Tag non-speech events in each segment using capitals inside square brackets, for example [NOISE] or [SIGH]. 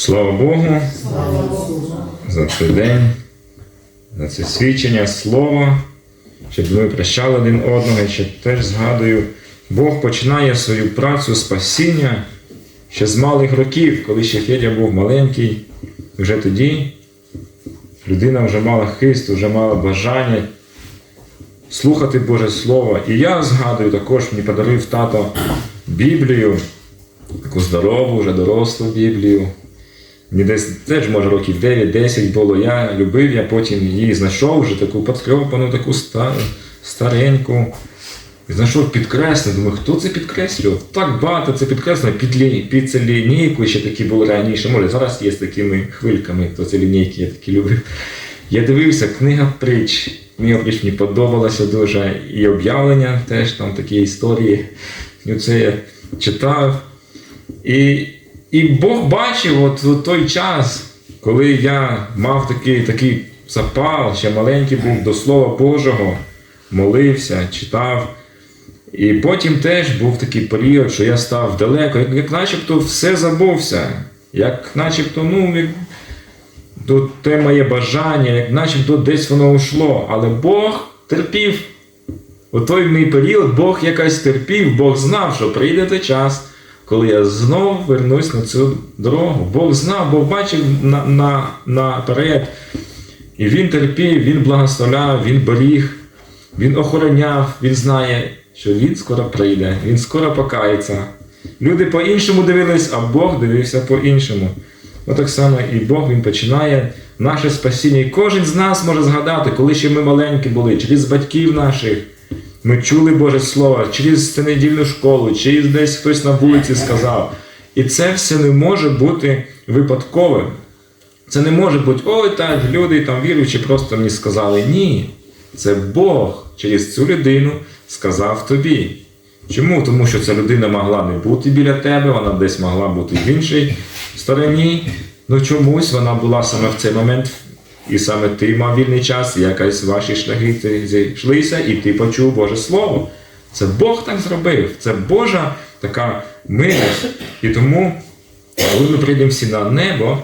Слава Богу за цей день, за це свідчення слова, щоб ми прощали один одного. І ще теж згадую, Бог починає свою працю спасіння ще з малих років, коли ще Федя був маленький. Вже тоді людина вже мала хист, вже мала бажання слухати Боже Слово. І я згадую також, мені подарив тато Біблію, таку здорову, вже дорослу Біблію. Мені десь теж, може, років 9-10 було. Я любив, я потім її знайшов вже таку потрьопану, таку стару, стареньку. І знайшов підкреслення. Думаю, хто це підкреслював? Так багато це підкреслено під, лі... під це лінійку, ще такі були раніше. Може, зараз є з такими хвильками, то це лінійки, я такі любив. Я дивився, книга притч. Книга притч мені подобалася дуже. І об'явлення теж там такі історії. І це я читав. І, і Бог бачив от, от той час, коли я мав такий, такий запал, ще маленький був до Слова Божого, молився, читав. І потім теж був такий період, що я став далеко, як, як начебто все забувся, як начебто, ну, як, то те моє бажання, як начебто десь воно ушло. Але Бог терпів. У той мій період Бог якось терпів, Бог знав, що прийде той час, коли я знов вернусь на цю дорогу. Бог знав, Бог бачив на, на, наперед. І він терпів, він благословляв, він беріг, він охороняв, він знає, що він скоро прийде, він скоро покається. Люди по-іншому дивились, а Бог дивився по-іншому. Отак само і Бог він починає наше спасіння. І кожен з нас може згадати, коли ще ми маленькі були, через батьків наших. Ми чули Боже Слово, через недільну школу, через десь хтось на вулиці сказав. І це все не може бути випадковим. Це не може бути, ой, так, люди там віруючі просто мені сказали. Ні. Це Бог через цю людину сказав тобі. Чому? Тому що ця людина могла не бути біля тебе, вона десь могла бути в іншій стороні. Ну чомусь вона була саме в цей момент, і саме ти мав вільний час, якась ваші шляхи зійшлися, і ти почув Боже Слово. Це Бог так зробив, це Божа така милість. І тому, коли ми прийдемо всі на небо,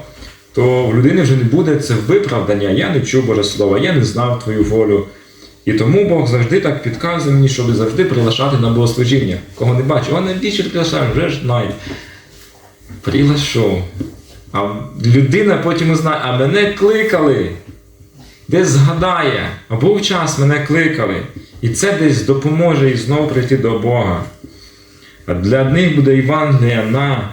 то в людини вже не буде це виправдання. Я не чув Боже Слово, я не знав твою волю. І тому Бог завжди так підказує мені, щоб завжди приглашати на богослужіння. Кого не бачу, а навіщо приглашаєш, вже ж знає. Приглашу. А людина потім узнає, а мене кликали. Десь згадає, а був час мене кликали. І це десь допоможе і знову прийти до Бога. А для одних буде Євангелія на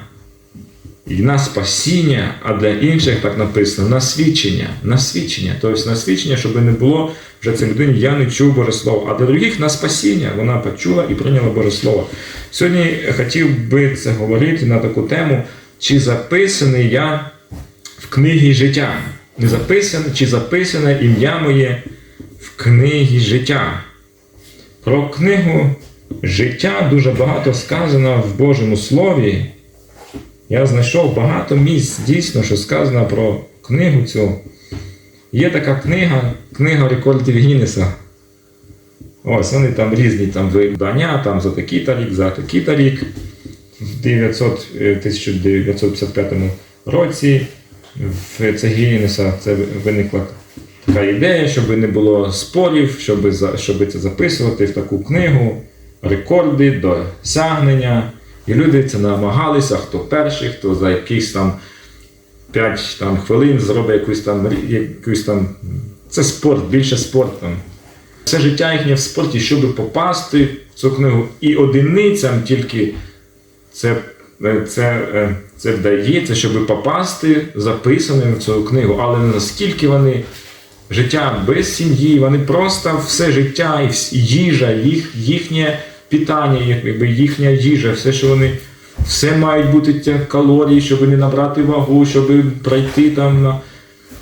і на спасіння, а для інших так написано на свідчення. На свідчення. Тобто на свідчення, щоб не було вже цій людині, я не чув Боже Слово. А для других на спасіння вона почула і прийняла Боже Слово. Сьогодні хотів би це говорити на таку тему, чи записаний я в книгі життя. Не записане, чи записане ім'я моє в книгі життя. Про книгу життя дуже багато сказано в Божому Слові. Я знайшов багато місць, дійсно, що сказано про книгу цю. Є така книга, книга рекордів Гіннеса. Ось вони там різні там видання, там за такий-то рік, за такий-то рік. В 900, е, 1955 році в це Гіннеса це виникла така ідея, щоб не було спорів, щоб, щоб це записувати в таку книгу, рекорди, досягнення. І люди це намагалися, хто перший, хто за якісь там 5 там, хвилин зробить якусь там, якусь там. Це спорт, більше спорт там. Все життя їхнє в спорті, щоб попасти в цю книгу. І одиницям тільки це, е, це, е, це вдається, щоб попасти записаним в цю книгу. Але наскільки вони життя без сім'ї, вони просто все життя і їжа, їх, їхнє питання, їх- їхня їжа, все, що вони. Все мають бути ті калорії, щоб не набрати вагу, щоб пройти там на.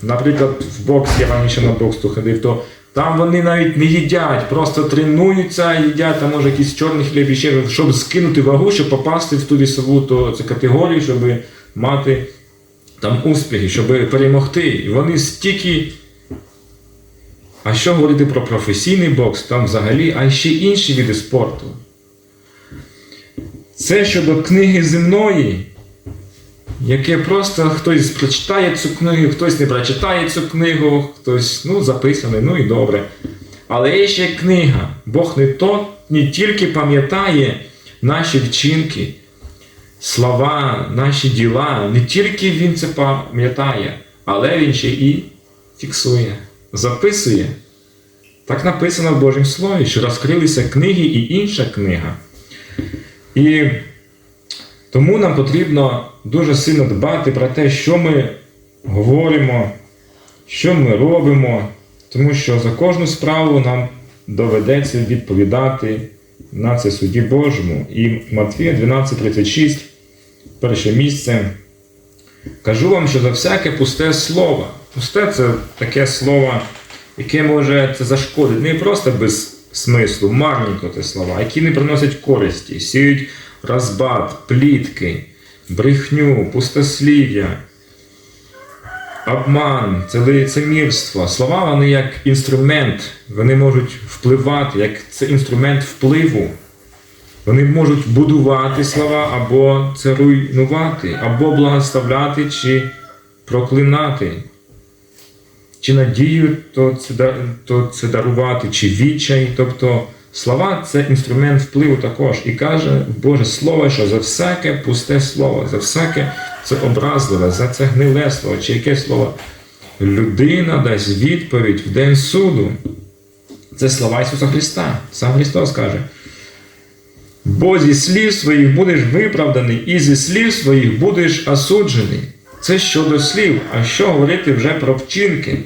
Наприклад, в бокс, я раніше на бокс ходив, то там вони навіть не їдять, просто тренуються, їдять там може якийсь чорний хліб і ще, щоб скинути вагу, щоб попасти в ту вісову то, це категорію, щоб мати там успіхи, щоб перемогти. І вони стільки. А що говорити про професійний бокс, там взагалі, а ще інші види спорту. Це щодо книги земної. Яке просто хтось прочитає цю книгу, хтось не прочитає цю книгу, хтось ну, записаний, ну і добре. Але є ще книга. Бог не, то, не тільки пам'ятає наші вчинки, слова, наші діла, не тільки Він це пам'ятає, але Він ще і фіксує, записує. Так написано в Божому Слові, що розкрилися книги і інша книга. І тому нам потрібно дуже сильно дбати про те, що ми говоримо, що ми робимо, тому що за кожну справу нам доведеться відповідати на це суді Божому. І Матвія 12:36, перше місце. Кажу вам, що за всяке пусте слово. Пусте це таке слово, яке може це зашкодити. Не просто без смислу, марненько це слова, які не приносять користі, сіють розбат, плітки, брехню, пустослів'я, обман, це лицемірство. Слова вони як інструмент, вони можуть впливати, як це інструмент впливу. Вони можуть будувати слова або це руйнувати, або благословляти чи проклинати. Чи надію, то це, то це дарувати, чи відчай. Тобто слова це інструмент впливу також. І каже Боже Слово, що за всяке пусте слово, за всяке це образливе, за це гниле слово, чи яке слово людина дасть відповідь в день суду. Це слова Ісуса Христа. Сам Христос каже. Бо зі слів своїх будеш виправданий, і зі слів своїх будеш осуджений. Це щодо слів, а що говорити вже про вчинки.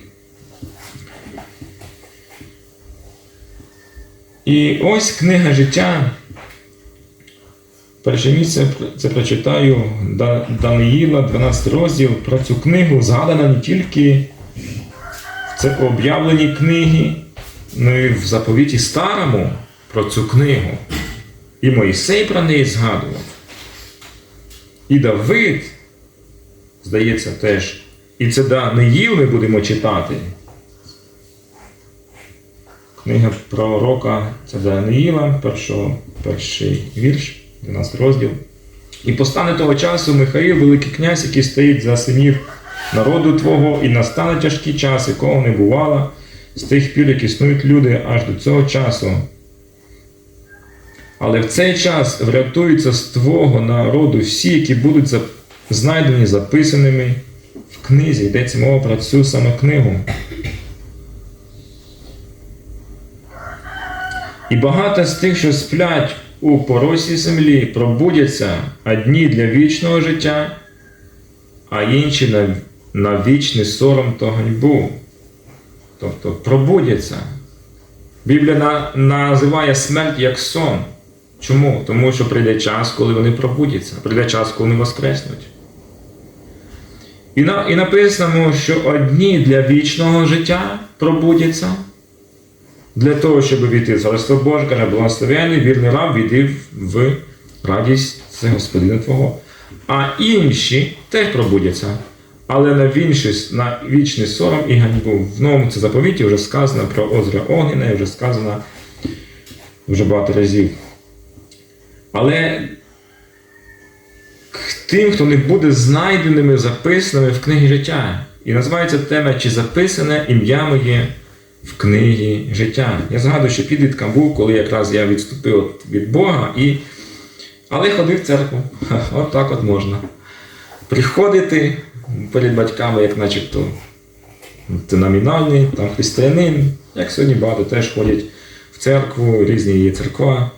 І ось книга життя. Перше місце це прочитаю Да- Даниїла, 12 розділ. Про цю книгу згадано не тільки в це об'явлені книги, ну і в заповіті старому про цю книгу. І Моїсей про неї згадував. І Давид, здається, теж. І це Даниїл ми будемо читати. Книга пророка це Даниїла, перший вірш, 12 розділ. І постане того часу Михаїл, великий князь, який стоїть за синів народу Твого, і настане тяжкі час, якого не бувало, з тих пір, як існують люди аж до цього часу. Але в цей час врятуються з твого народу всі, які будуть знайдені записаними в книзі. Йдеться мова про цю саме книгу. І багато з тих, що сплять у поросі землі, пробудяться одні для вічного життя, а інші на, на вічний сором та ганьбу. Тобто пробудяться. Біблія на, називає смерть як сон. Чому? Тому що прийде час, коли вони пробудяться, прийде час, коли вони воскреснуть. І, на, і написано, що одні для вічного життя пробудяться, для того, щоб війти в Царство Боже, каже, благословений, вірний раб, війди в радість Господина Твого. А інші теж пробудяться, але на, вінший, на вічний сором і ганьбу. В новому це заповіті вже сказано про озеро Огнене, вже сказано вже багато разів. Але тим, хто не буде знайденими, записаними в книгі життя. І називається тема Чи записане ім'я моє в книгі життя. Я згадую, що підлітком був, коли якраз я відступив від Бога, і... але ходив в церкву. [LAUGHS] От так от можна. Приходити перед батьками, як начебто номінальний, там християнин, як сьогодні багато теж ходять в церкву, різні є церква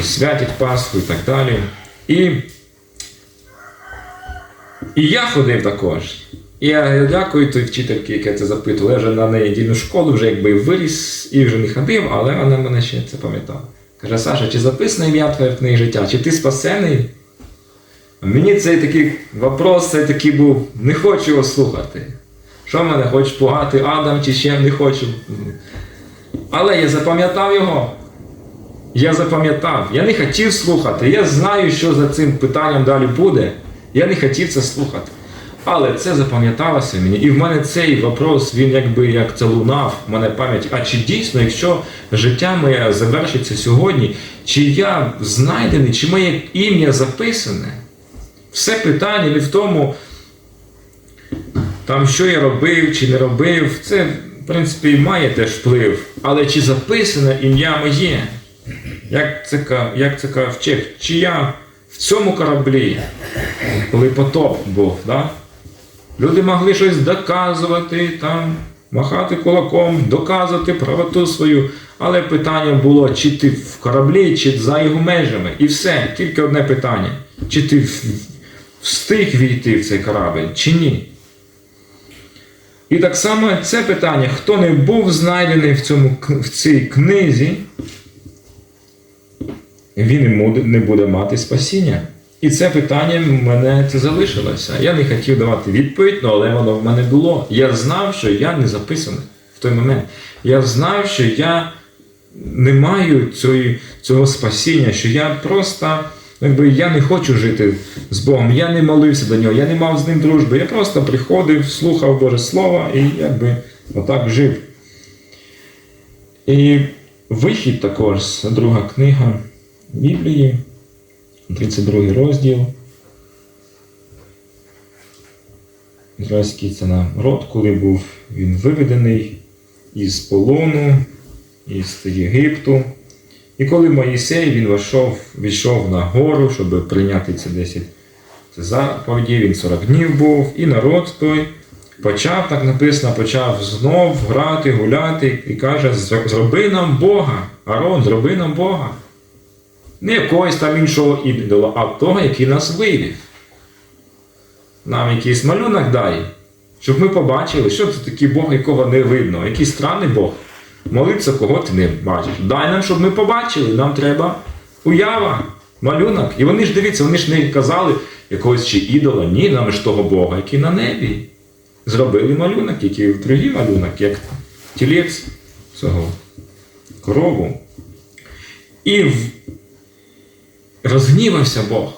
і святять Пасху і так далі. І, і я ходив також. І я дякую той вчительці, яка це запитувала. Я вже на недільну школу вже якби виріс і вже не ходив, але вона мене ще це пам'ятала. Каже, Саша, чи записане ім'я твоє в книгі життя? Чи ти спасений? Мені цей такий вопрос цей такий був, не хочу його слухати. Що мене хочеш пугати Адам чи ще не хочу. Але я запам'ятав його. Я запам'ятав, я не хотів слухати. Я знаю, що за цим питанням далі буде. Я не хотів це слухати. Але це запам'яталося мені. І в мене цей вопрос, він якби як це лунав в мене пам'ять. А чи дійсно, якщо життя моє завершиться сьогодні, чи я знайдений, чи моє ім'я записане Все питання не в тому, там, що я робив чи не робив, це, в принципі, має теж вплив. Але чи записане ім'я моє? Як це, як це каже? Чи я в цьому кораблі, коли потоп був, да? Люди могли щось доказувати, там, махати кулаком, доказувати правоту свою. Але питання було, чи ти в кораблі, чи за його межами. І все, тільки одне питання. Чи ти встиг війти в цей корабель, чи ні? І так само це питання, хто не був знайдений в, цьому, в цій книзі, він не буде мати спасіння. І це питання в мене це залишилося. Я не хотів давати відповідь, ну, але воно в мене було. Я знав, що я не записаний в той момент. Я знав, що я не маю цієї, цього спасіння, що я просто, якби я не хочу жити з Богом. Я не молився до нього, я не мав з ним дружби. Я просто приходив, слухав Боже Слово і якби отак жив. І вихід також, друга книга Біблії, 32 розділ. Ізраїльський це народ, коли був він виведений із полону, із Єгипту. І коли Моїсей він війшов на гору, щоб прийняти ці 10 це заповіді, він 40 днів був, і народ той почав, так написано, почав знов грати, гуляти і каже: зроби нам Бога, Арон, зроби нам Бога. Не якогось там іншого ідола, а того, який нас вивів. Нам якийсь малюнок дай, щоб ми побачили, що це такий Бог, якого не видно, який странний Бог. Молиться, кого ти не бачиш. Дай нам, щоб ми побачили. Нам треба уява, малюнок. І вони ж дивіться, вони ж не казали якогось чи ідола, ні, нам ж того Бога, який на небі. Зробили малюнок, який другий малюнок, як тілець цього корову. І в- розгнівався Бог.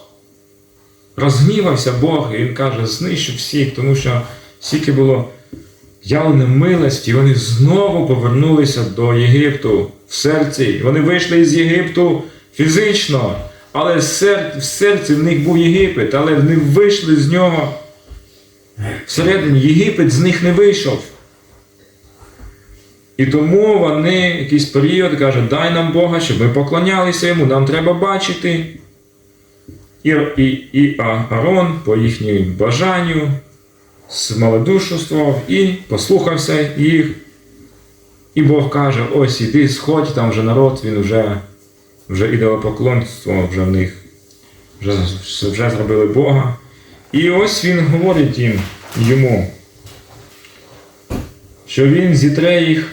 Розгнівався Бог, і він каже, знищу всіх, тому що стільки було явлено милості, і вони знову повернулися до Єгипту в серці. Вони вийшли із Єгипту фізично, але в серці в них був Єгипет, але вони вийшли з нього всередині. Єгипет з них не вийшов. І тому вони якийсь період кажуть, дай нам Бога, щоб ми поклонялися йому, нам треба бачити. І, і, і Аарон по їхньому бажанню смалодушував і послухався їх. І Бог каже: ось іди, сходь, там вже народ, він вже, вже ідолопоклонство, вже в них вже, вже зробили Бога. І ось він говорить їм йому, що він зітре їх,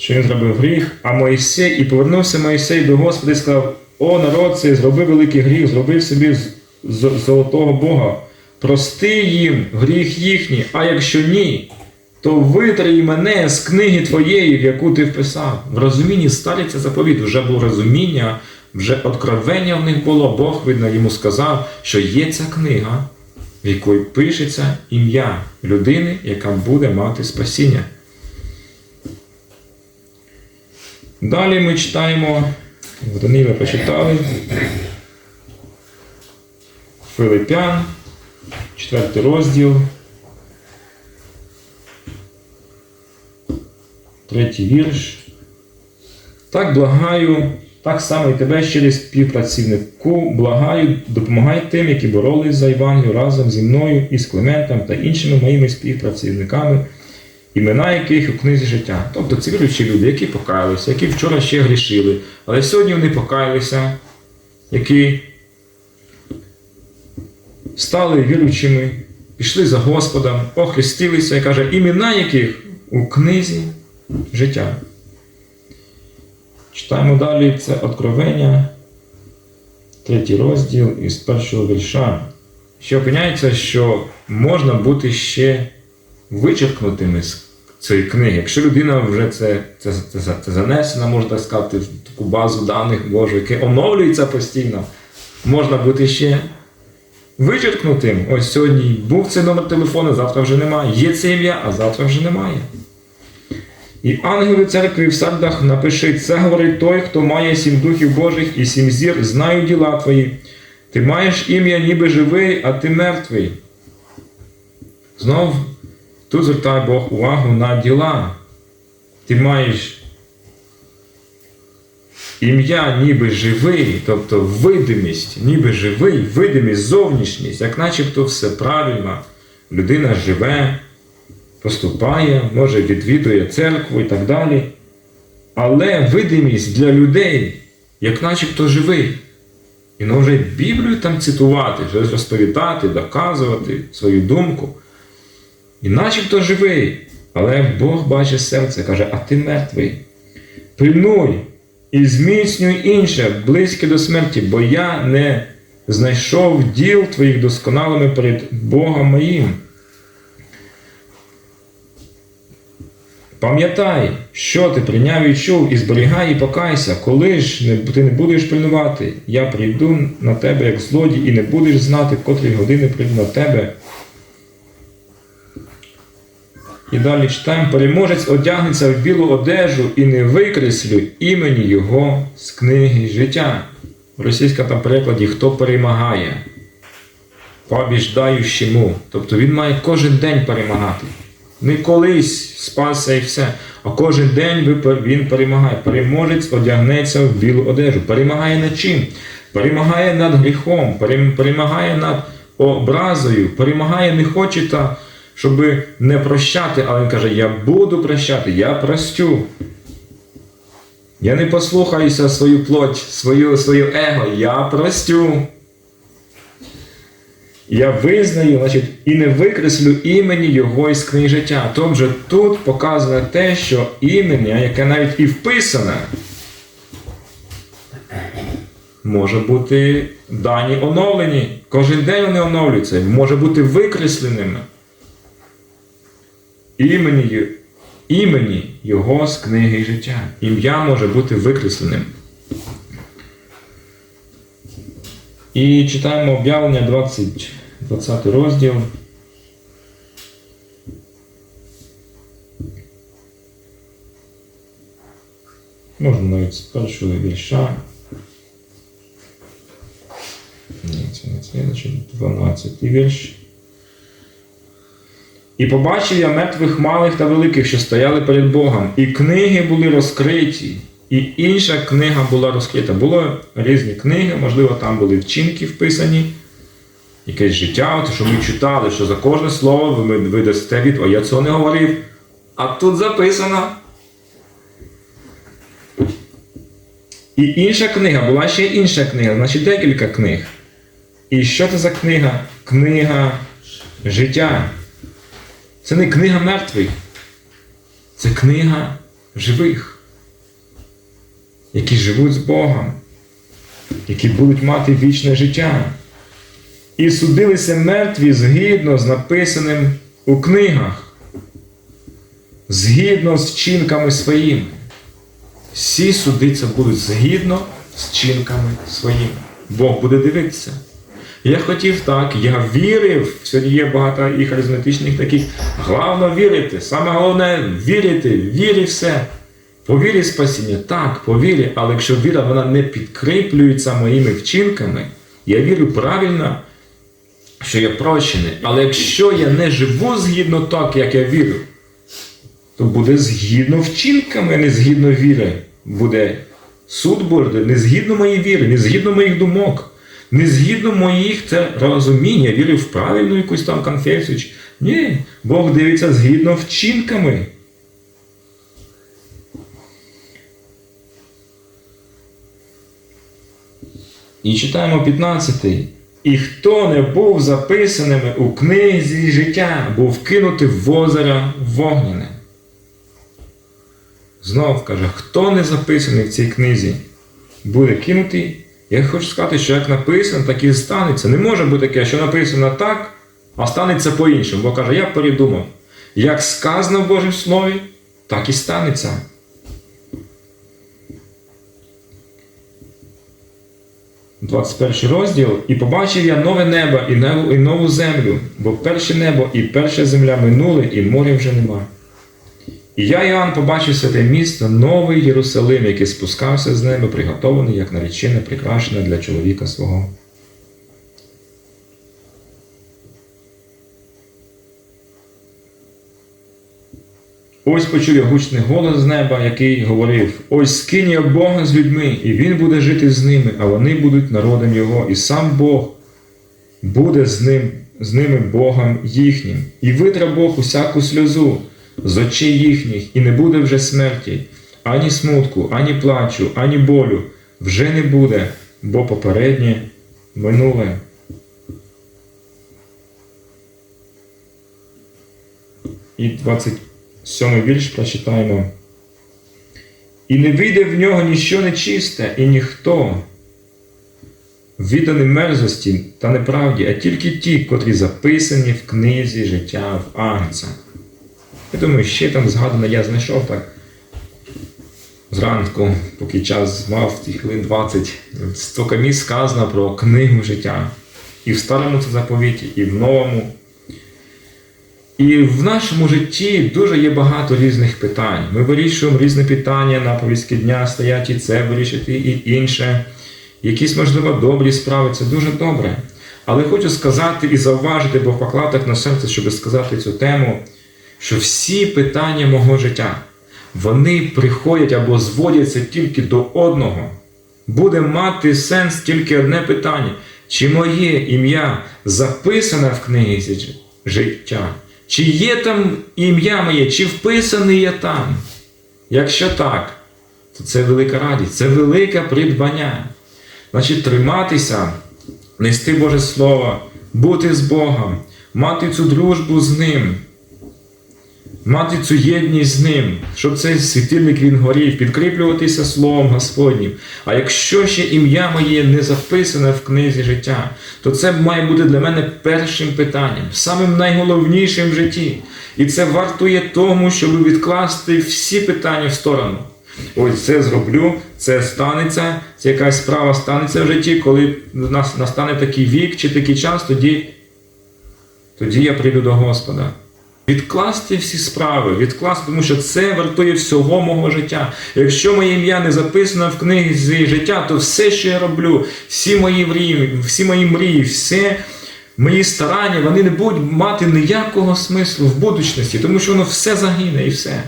що він зробив гріх, а Моїсей, і повернувся Моїсей до Господа і сказав: О, народ цей, зроби великий гріх, зробив собі золотого Бога. Прости їм гріх їхній, а якщо ні, то витрий мене з книги твоєї, в яку ти вписав. В розумінні старіться заповіт, вже було розуміння, вже откровення в них було. Бог, видно, йому сказав, що є ця книга, в якої пишеться ім'я людини, яка буде мати спасіння. Далі ми читаємо, в Данилі прочитали. Филипян, четвертий розділ. Третій вірш. Так благаю, так само і тебе через співпрацівнику благаю, допомагай тим, які боролись за Івангелію разом зі мною і з Климентом та іншими моїми співпрацівниками, імена яких у книзі життя. Тобто це віруючі люди, які покаялися, які вчора ще грішили, але сьогодні вони покаялися, які стали віруючими, пішли за Господом, охрестилися і каже, імена яких у книзі життя. Читаємо далі це Откровення, третій розділ із першого вірша. Ще опиняється, що можна бути ще вичеркнутими з цієї книги. Якщо людина вже це, це, це, це занесена, можна так сказати, в таку базу даних Божу, яке оновлюється постійно, можна бути ще вичеркнутим. Ось сьогодні був цей номер телефону, завтра вже немає. Є це ім'я, а завтра вже немає. І ангели церкви в сардах напиши, це говорить той, хто має сім духів Божих і сім зір, знаю діла твої. Ти маєш ім'я ніби живий, а ти мертвий. Знов тут звертає Бог увагу на діла. Ти маєш ім'я ніби живий, тобто видимість, ніби живий, видимість, зовнішність, як начебто все правильно. Людина живе, поступає, може відвідує церкву і так далі. Але видимість для людей, як начебто живий. І може Біблію там цитувати, щось розповідати, доказувати свою думку. І начебто живий. Але Бог бачить серце, каже, а ти мертвий. Пильнуй і зміцнюй інше, близьке до смерті, бо я не знайшов діл твоїх досконалими перед Богом моїм. Пам'ятай, що ти прийняв і чув, і зберігай і покайся, коли ж ти не будеш пильнувати, я прийду на тебе як злодій, і не будеш знати, в котрій години прийду на тебе. І далі читаємо, переможець одягнеться в білу одежу і не викреслю імені його з книги життя. В російському там перекладі хто перемагає, побіждаючому. Тобто він має кожен день перемагати. Не колись спасся і все, а кожен день він перемагає. Переможець одягнеться в білу одежу. Перемагає над чим? Перемагає над гріхом, перемагає над образою, перемагає, не хоче та, щоб не прощати, але він каже: Я буду прощати, я простю. Я не послухаюся свою плоть, свою, свою его, я простю. Я визнаю, значить, і не викреслю імені його із книги життя. Тобто тут показано те, що імення, яке навіть і вписане, може бути дані оновлені. Кожен день вони оновлюються, може бути викресленими. Імені, імені його з книги життя. Ім'я може бути викресленим. І читаємо об'явлення 20, 20 розділ. Можна навіть з першого вірша. Ні, це не це, значить 12 вірш. І побачив я мертвих малих та великих, що стояли перед Богом, і книги були розкриті, і інша книга була розкрита. Було різні книги, можливо, там були вчинки вписані, якесь життя, от, що ми читали, що за кожне слово ви, ви від, а я цього не говорив. А тут записано. І інша книга, була ще інша книга, значить декілька книг. І що це за книга? Книга життя. Це не книга мертвих, це книга живих, які живуть з Богом, які будуть мати вічне життя. І судилися мертві згідно з написаним у книгах, згідно з вчинками своїми. Всі судиться будуть згідно з вчинками своїми. Бог буде дивитися. Я хотів так, я вірив. Сьогодні є багато і харизматичних таких. Головне вірити. Саме головне вірити, вірі все. По вірі спасіння, так, по вірі, але якщо віра вона не підкріплюється моїми вчинками, я вірю правильно, що я прощений. Але якщо я не живу згідно так, як я вірю, то буде згідно вчинками, не згідно віри. Буде суд буде не згідно моєї віри, не згідно моїх думок, не згідно моїх це розуміння, я вірю в правильну якусь там конфесію. Ні, Бог дивиться згідно вчинками. І читаємо 15. І хто не був записаними у книзі життя, був кинутий в озеро вогняне. Знов каже, хто не записаний в цій книзі, буде кинутий. Я хочу сказати, що як написано, так і станеться. Не може бути таке, що написано так, а станеться по-іншому. Бо каже, я передумав. Як сказано в Божому Слові, так і станеться. Двадцять перший розділ, і побачив я нове небо і нову, землю, бо перше небо і перша земля минули, і моря вже нема. І я, Іоанн, побачив святе місто, новий Єрусалим, який спускався з ними, приготований як наречене, прикрашене для чоловіка свого. Ось почув я гучний голос з неба, який говорив: Ось скинь я Бога з людьми, і Він буде жити з ними, а вони будуть народом Його, і сам Бог буде з ним, з ними Богом їхнім. І витра Бог усяку сльозу з очей їхніх, і не буде вже смерті, ані смутку, ані плачу, ані болю вже не буде, бо попереднє минуле. І 27 вірш прочитаємо. І не вийде в нього ніщо нечисте, і ніхто, відданий мерзості та неправді, а тільки ті, котрі записані в книзі життя в Агнця. Я думаю, ще там згадано, я знайшов так зранку, поки час мав ті хвилин 20, стільки місць сказано про книгу життя. І в старому це заповіті, і в новому. І в нашому житті дуже є багато різних питань. Ми вирішуємо різні питання на повістки дня, стоять і це вирішити, і інше. Якісь, можливо, добрі справи, це дуже добре. Але хочу сказати і зауважити, бо поклав так на серце, щоб сказати цю тему, що всі питання мого життя, вони приходять або зводяться тільки до одного. Буде мати сенс тільки одне питання: чи моє ім'я записане в книзі життя? Чи є там ім'я моє, чи вписаний я там? Якщо так, то це велика радість, це велике придбання. Значить, триматися, нести Боже Слово, бути з Богом, мати цю дружбу з Ним, мати цю єдність з Ним, щоб цей світильник він горів, підкріплюватися Словом Господнім. А якщо ще ім'я моє не записане в книзі життя, то це має бути для мене першим питанням, самим найголовнішим в житті. І це вартує тому, щоб відкласти всі питання в сторону. Ось це зроблю, це станеться, це якась справа станеться в житті, коли нас настане такий вік чи такий час, тоді, тоді я прийду до Господа. Відкласти всі справи, відкласти, тому що це вартує всього мого життя. Якщо моє ім'я не записано в книзі життя, то все, що я роблю, всі мої мрії, всі мої мрії, все мої старання, вони не будуть мати ніякого смислу в будучності, тому що воно все загине і все.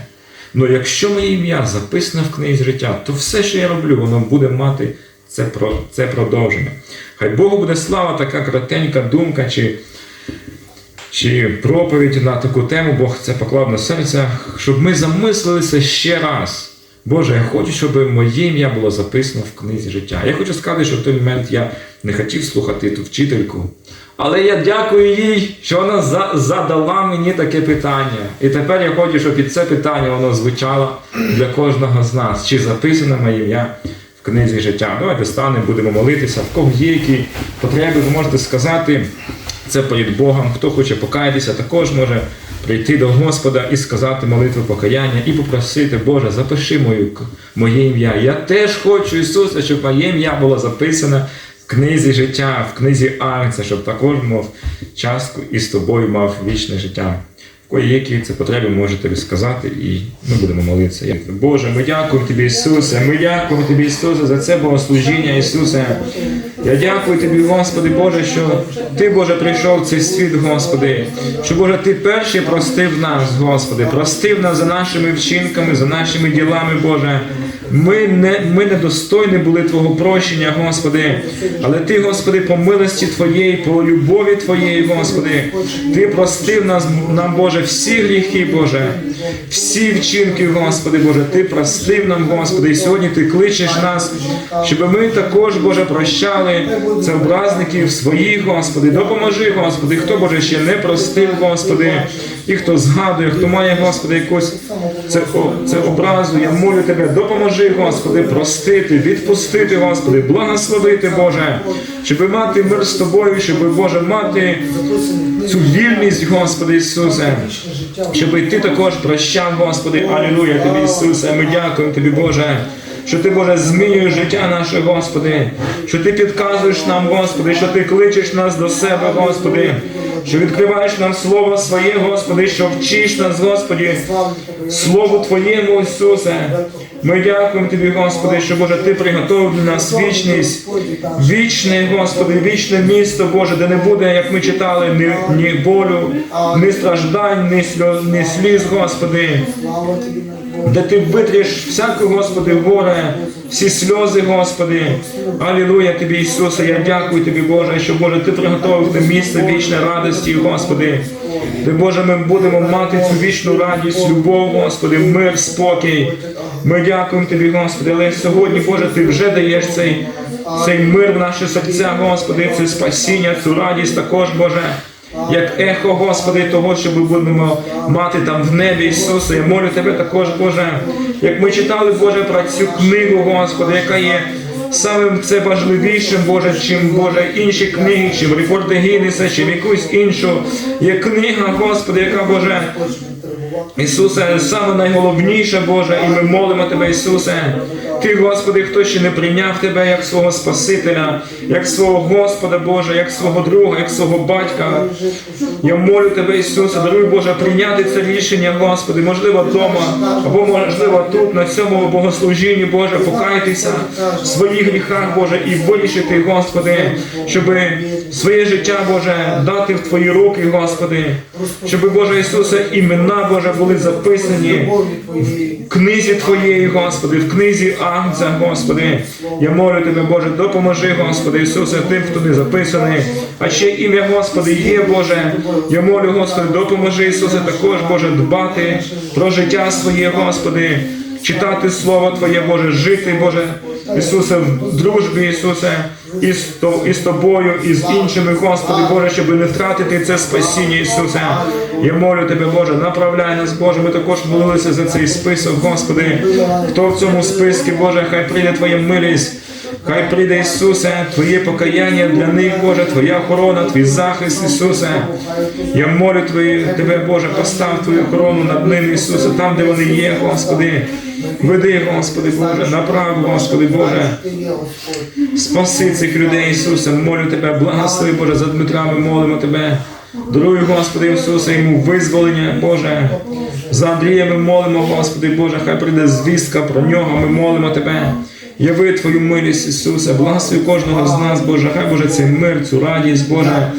Ну якщо моє ім'я записане в книзі життя, то все, що я роблю, воно буде мати це, це продовження. Хай Богу буде слава, така коротенька думка чи, чи проповідь на таку тему, Бог це поклав на серце, щоб ми замислилися ще раз. Боже, я хочу, щоб моє ім'я було записано в книзі життя. Я хочу сказати, що в той момент я не хотів слухати ту вчительку. Але я дякую їй, що вона задала мені таке питання. І тепер я хочу, щоб і це питання воно звучало для кожного з нас. Чи записано моє ім'я в книзі життя? Давайте станемо, будемо молитися. В кого є які потреби, ви можете сказати це перед Богом. Хто хоче покаятися, також може прийти до Господа і сказати молитву покаяння і попросити, Боже, запиши мою, моє ім'я. Я теж хочу, Ісусе, щоб моє ім'я було записане в книзі життя, в книзі Агнця, щоб також мав частку і з тобою мав вічне життя. Які це потреби можете тобі сказати, і ми будемо молитися. Боже, ми дякуємо Тобі, Ісусе. Ми дякуємо Тобі, Ісусе, за це богослужіння, Ісусе. Я дякую Тобі, Господи, Боже, що Ти, Боже, прийшов в цей світ, Господи. Що, Боже, Ти перший простив нас, Господи, простив нас за нашими вчинками, за нашими ділами, Боже. Ми не ми недостойні були Твого прощення, Господи. Але Ти, Господи, по милості Твоєї, по любові Твоєї, Господи, Ти простив нас, нам, Боже, всі гріхи, Боже, всі вчинки, Господи, Боже, Ти простив нам, Господи, і сьогодні Ти кличеш нас, щоб ми також, Боже, прощали це образників своїх, Господи. Допоможи, Господи, хто, Боже, ще не простив, Господи, і хто згадує, хто має, Господи, якусь це, це образу, я молю Тебе, допоможи, Господи, простити, відпустити, Господи, благословити, Боже, щоб мати мир з Тобою, щоб, Боже, мати цю вільність, Господи Ісусе, щоб Ти також прощав, Господи, Алілуя Тобі, Ісусе, ми дякуємо Тобі, Боже. Що ти, Боже, змінюєш життя наше, Господи, що ти підказуєш нам, Господи, що ти кличеш нас до себе, Господи, що відкриваєш нам Слово Своє, Господи, що вчиш нас, Господи, Слову Твоєму, Ісусе. Ми дякуємо Тобі, Господи, що Боже, Ти приготовив для нас вічність, вічне, Господи, вічне місто, Боже, де не буде, як ми читали, ні, ні болю, ні страждань, ні сліз, Господи. Де ти витріш всяке, Господи, горе, всі сльози, Господи. Алілуя Тобі, Ісусе, я дякую Тобі, Боже, що Боже, Ти приготовив те місце вічної радості, Господи. Де, Боже, ми будемо мати цю вічну радість, любов, Господи, мир, спокій. Ми дякуємо Тобі, Господи, але сьогодні, Боже, Ти вже даєш цей, цей мир в наші серця, Господи, це спасіння, цю радість також, Боже як ехо, Господи, того, що ми будемо мати там в небі, Ісусе. Я молю Тебе також, Боже, як ми читали, Боже, про цю книгу, Господи, яка є самим це важливішим, Боже, чим Боже, інші книги, чим репорти Гіннеса, чим якусь іншу. Є книга, Господи, яка Боже. Ісусе, саме найголовніше, Боже, і ми молимо Тебе, Ісусе. Ти, Господи, хто ще не прийняв Тебе як свого Спасителя, як свого Господа Боже, як свого друга, як свого батька. Я молю Тебе, Ісусе, даруй Боже, прийняти це рішення, Господи, можливо, вдома, або можливо тут, на цьому богослужінні, Боже, покайтеся в своїх гріхах, Боже, і вирішити, Господи, щоб своє життя, Боже, дати в Твої руки, Господи, щоб, Боже Ісусе, імена, Боже, були записані в книзі Твоєї, Господи, в книзі Агнця, Господи. Я молю Тебе, Боже, допоможи, Господи, Ісусе, тим, хто не записаний. А ще ім'я Господи є, Боже. Я молю, Господи, допоможи, Ісусе, також, Боже, дбати про життя своє, Господи. Читати Слово Твоє, Боже, жити, Боже, Ісусе, в дружбі, Ісусе, і з, Тобою, і з іншими, Господи, Боже, щоб не втратити це спасіння, Ісусе. Я молю Тебе, Боже, направляй нас, Боже. Ми також молилися за цей список, Господи. Хто в цьому списку, Боже, хай прийде Твоя милість. Хай прийде Ісусе, Твоє покаяння для них, Боже, Твоя охорона, Твій захист, Ісусе. Я молю Тебе, Боже, постав Твою охорону над ними, Ісусе, там, де вони є, Господи. Веди, Господи, Боже, направ, Господи, Боже. Спаси цих людей, Ісусе, молю Тебе, благослови, Боже, за Дмитра, ми молимо Тебе. Даруй, Господи Ісусе, йому визволення, Боже. За Андрія ми молимо, Господи, Боже, хай прийде звістка про нього, ми молимо Тебе. Яви Твою милість, Ісусе, благослови кожного з нас, Боже, хай Боже цей мир, цю радість, Боже.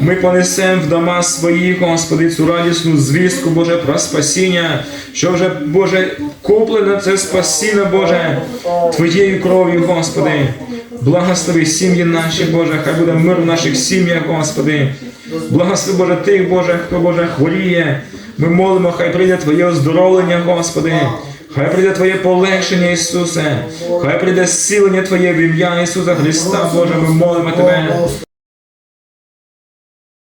Ми понесемо в дома свої, Господи, цю радісну звістку, Боже, про спасіння, що вже, Боже, куплене це спасіння, Боже, Твоєю кров'ю, Господи. Благослови сім'ї наші, Боже, хай буде мир в наших сім'ях, Господи. Благослови, Боже, тих, Боже, хто, Боже, хворіє. Ми молимо, хай прийде Твоє оздоровлення, Господи. Хай прийде Твоє полегшення, Ісусе. Хай прийде зцілення Твоє в ім'я Ісуса Христа, Боже, ми молимо Тебе.